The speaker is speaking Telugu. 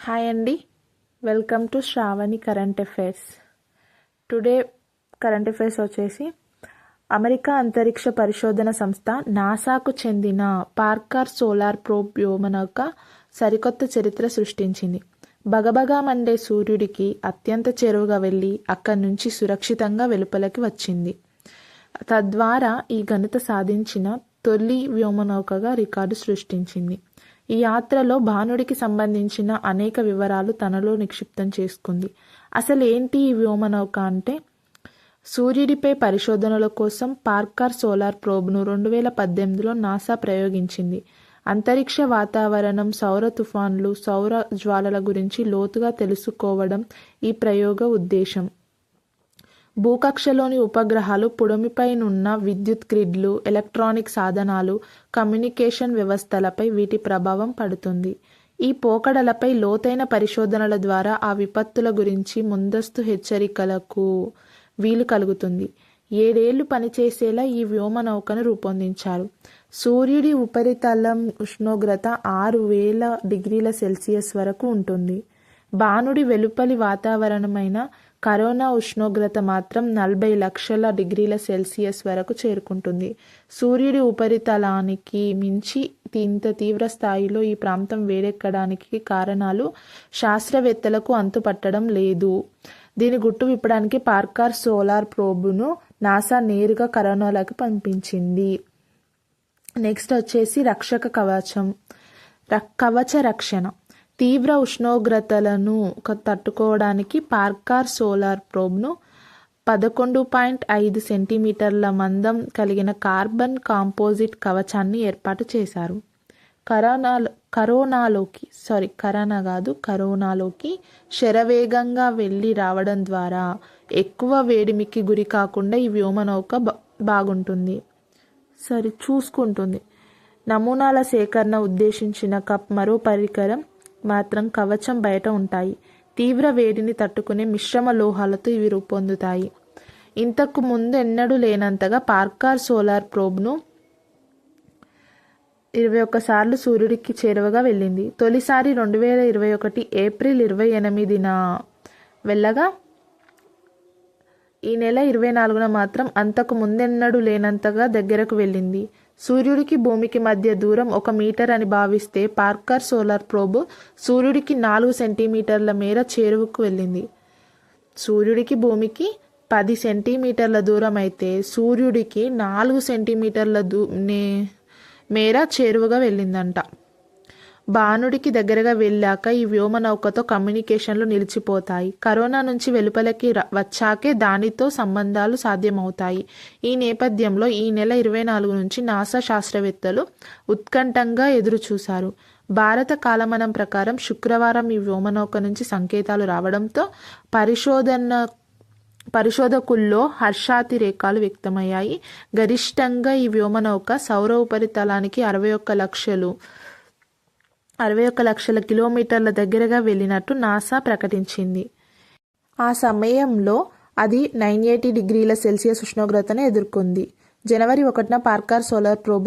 హాయ్ అండి. Welcome to Shravani current affairs today current affairs వచ్చేసి అమెరికా అంతరిక్ష పరిశోధన సంస్థ నాసాకు చెందిన పార్కర్ సోలార్ ప్రోబ్ వ్యోమనౌక సరికొత్త చరిత్ర సృష్టించింది. బగబగా మండే సూర్యుడికి అత్యంత చెరువుగా వెళ్ళి అక్కడి నుంచి సురక్షితంగా వెలుపలకి వచ్చింది. తద్వారా ఈ ఘనత సాధించిన తొలి వ్యోమనౌకగా రికార్డు సృష్టించింది. ఈ యాత్రలో భానుడికి సంబంధించిన అనేక వివరాలు తనలో నిక్షిప్తం చేసుకుంది. అసలు ఏంటి ఈ వ్యోమనౌక అంటే? సూర్యుడిపై పరిశోధనల కోసం పార్కర్ సోలార్ ప్రోబ్ను రెండు వేల పద్దెనిమిదిలో నాసా ప్రయోగించింది. అంతరిక్ష వాతావరణం సౌర తుఫాన్లు సౌర జ్వాలల గురించి లోతుగా తెలుసుకోవడం ఈ ప్రయోగ ఉద్దేశం. భూకక్షలోని ఉపగ్రహాలు పుడమిపైనున్న విద్యుత్ గ్రిడ్లు ఎలక్ట్రానిక్ సాధనాలు కమ్యూనికేషన్ వ్యవస్థలపై వీటి ప్రభావం పడుతుంది. ఈ పోకడలపై లోతైన పరిశోధనల ద్వారా ఆ విపత్తుల గురించి ముందస్తు హెచ్చరికలకు వీలు కలుగుతుంది. ఏడేళ్ళు పనిచేసేలా ఈ వ్యోమనౌకను రూపొందించారు. సూర్యుడి ఉపరితలం ఉష్ణోగ్రత ఆరు వేల డిగ్రీల సెల్సియస్ వరకు ఉంటుంది. బాణుడి వెలుపలి వాతావరణమైన కరోనా ఉష్ణోగ్రత మాత్రం నలభై లక్షల డిగ్రీల సెల్సియస్ వరకు చేరుకుంటుంది. సూర్యుడి ఉపరితలానికి మించి ఇంత తీవ్ర స్థాయిలో ఈ ప్రాంతం వేడెక్కడానికి కారణాలు శాస్త్రవేత్తలకు అంతుపట్టడం లేదు. దీని గుట్టు విప్పడానికి పార్కర్ సోలార్ ప్రోబును నాసా నేరుగా కరోనాలోకి పంపించింది. నెక్స్ట్ వచ్చేసి రక్షక కవచం. కవచ రక్షణ. తీవ్ర ఉష్ణోగ్రతలను తట్టుకోవడానికి పార్కార్ సోలార్ ప్రోబ్ను పదకొండు పాయింట్ ఐదు సెంటీమీటర్ల మందం కలిగిన కార్బన్ కాంపోజిట్ కవచాన్ని ఏర్పాటు చేశారు. కరోనాలో కరోనాలోకి సారీ కరోనా కాదు కరోనాలోకి శరవేగంగా వెళ్ళి రావడం ద్వారా ఎక్కువ వేడిమికి గురి కాకుండా ఈ వ్యోమనౌక బాగుంటుంది. సరే చూసుకుంటుంది. నమూనాల సేకరణ ఉద్దేశించిన కప్ మరో పరికరం మాత్రం కవచం బయట ఉంటాయి. తీవ్ర వేడిని తట్టుకునే మిశ్రమ లోహాలతో ఇవి రూపొందుతాయి. ఇంతకు ముందు ఎన్నడూ లేనంతగా పార్కార్ సోలార్ ప్రోబ్ను ఇరవై ఒక్కసార్లు సూర్యుడికి చేరువగా వెళ్ళింది. తొలిసారి రెండు వేల ఇరవై ఒకటి ఏప్రిల్ ఇరవై ఎనిమిదిన వెళ్ళగా ఈ నెల ఇరవై నాలుగున మాత్రం అంతకు ముందెన్నడూ లేనంతగా దగ్గరకు వెళ్ళింది. సూర్యుడికి భూమికి మధ్య దూరం ఒక మీటర్ అని భావిస్తే పార్కర్ సోలార్ ప్రోబ్ సూర్యుడికి నాలుగు సెంటీమీటర్ల మేర చేరువకు వెళ్ళింది. సూర్యుడికి భూమికి పది సెంటీమీటర్ల దూరం అయితే సూర్యుడికి నాలుగు సెంటీమీటర్ల దూ మేర చేరువగా వెళ్ళిందంట. బాణుడికి దగ్గరగా వెళ్ళాక ఈ వ్యోమనౌకతో కమ్యూనికేషన్లు నిలిచిపోతాయి. కరోనా నుంచి వెలుపలకి వచ్చాకే దానితో సంబంధాలు సాధ్యమవుతాయి. ఈ నేపథ్యంలో ఈ నెల ఇరవై నాలుగు నుంచి నాసా శాస్త్రవేత్తలు ఉత్కంఠంగా ఎదురుచూశారు. భారత కాలమానం ప్రకారం శుక్రవారం ఈ వ్యోమనౌక నుంచి సంకేతాలు రావడంతో పరిశోధన పరిశోధకుల్లో హర్షాతిరేకాలు వ్యక్తమయ్యాయి. గరిష్టంగా ఈ వ్యోమనౌక సౌర ఉపరితలానికి అరవై ఒక్క లక్షలు అరవై ఒక్క లక్షల కిలోమీటర్ల దగ్గరగా వెళ్ళినట్టు నాసా ప్రకటించింది. ఆ సమయంలో అది నైన్ ఎయిటీ డిగ్రీల సెల్సియస్ ఉష్ణోగ్రతను ఎదుర్కొంది. జనవరి ఒకటిన పార్కర్ సోలార్ ప్రోబ్